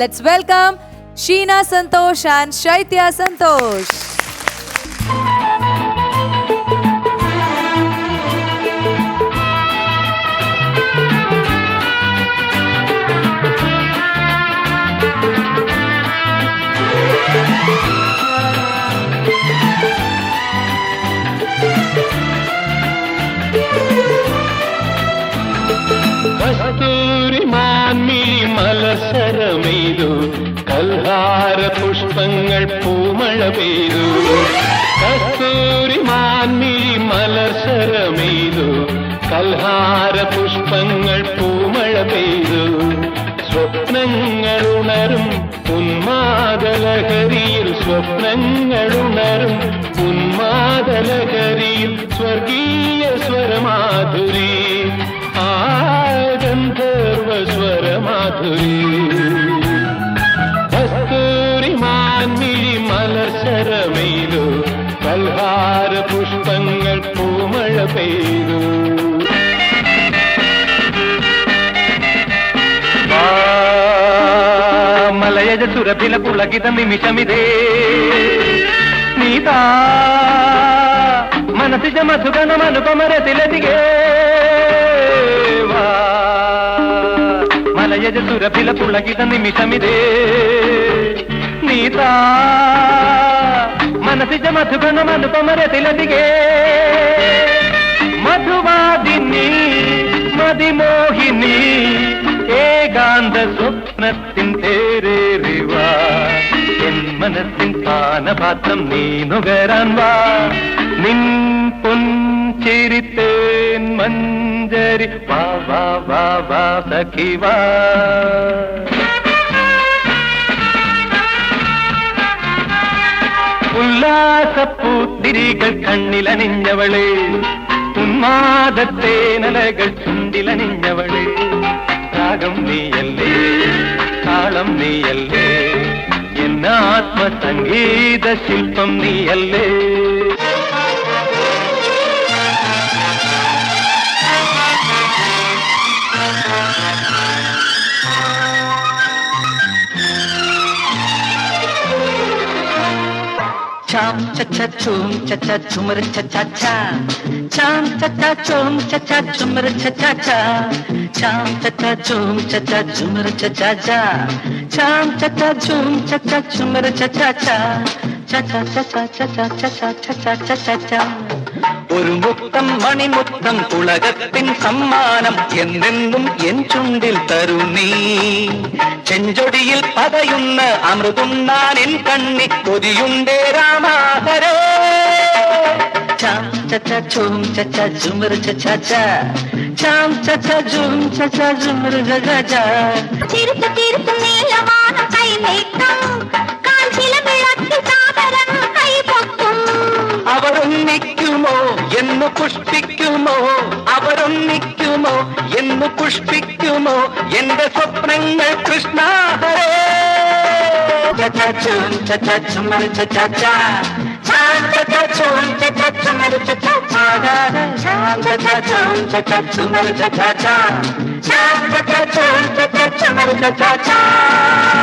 Let's welcome Sheena Santosh and Shaitya Santosh. Thank you. മലസരമെയ്തു കൽഹാര പുഷ്പങ്ങൾ പൂമഴ പെയ്തു. കസ്തൂരി മാൻമിഴി മലർശരമെയ്തു കൽഹാര പുഷ്പങ്ങൾ പൂമഴ പെയ്തു. സ്വപ്നങ്ങൾ ഉണരും ഉന്മാദലഹരിയിൽ സ്വപ്നങ്ങൾ ഉണരും ഉന്മാദലഹരിയിൽ പൂമഴ പെയ്തു మలయజ సురభిల పులకిత నిమిషమిదే నీతా మనసిజ మధుగణ మనుపమర తిలదిగే మలయజ సురభిల పులకిత నిమిషమిదే నీతా మనసిజ మధుగణ మనుపమర తిలదిగే மனத்தின் தேரேறிவா. என் மனத்தின் பானபாத்தம் நீ நுகரான் வா நின் பொன் சிரித்தேன் மஞ்சரி. வா வா வா வா சகிவா உல்லாச பூத்திரிகள் கண்ணில நின்றவளே உன்மாதத்தே நலகள் சுண்டில நின்றவளே ராகம் நீ அல்லே. താളം നീയല്ലേ? എന്ന ആത്മസംഗീത ശില്പം നീയല്ലേ? சாம் சச்சா சோம் சச்சா சுமர் சச்சா சா சாம் சச்சா சோம் சச்சா சுமர் சச்சா சா சாம் சச்சா சோம் சச்சா சுமர் சச்சா சா சாம் சச்சா சோம் சச்சா சுமர் சச்சா சா சச்சா சச்சா சச்சா சச்சா சச்சா சச்சா சா ஒரு முத்தம் மணிமுத்தம் உலகத்தின் சம்மானம் என்னென்னும் என் சுண்டில் தருணி ചെഞ്ചൊടിയിൽ പതയുന്ന അമൃതും നാനിൻ കണ്ണി കൊതിയുണ്ടേ രാമാഹരേ. ചാം ചച്ച ചും ചച്ച ചുമർ ചച്ച ചാം ചച്ച ചും ചച്ച ചുമർ ചച്ച ചിരുത്ത ചിരുത്ത അവരൊന്നിക്കുമോ എന്ന് പുഷ്പിക്കുമോ അവരൊന്നിക്കുമോ എന്ന് പുഷ്പിക്കുമോ എന്റെ സ്വപ്നങ്ങൾ കൃഷ്ണാഹരേ ചച്ചൂം ചച്ചച്ചുമർ ചച്ച ചാം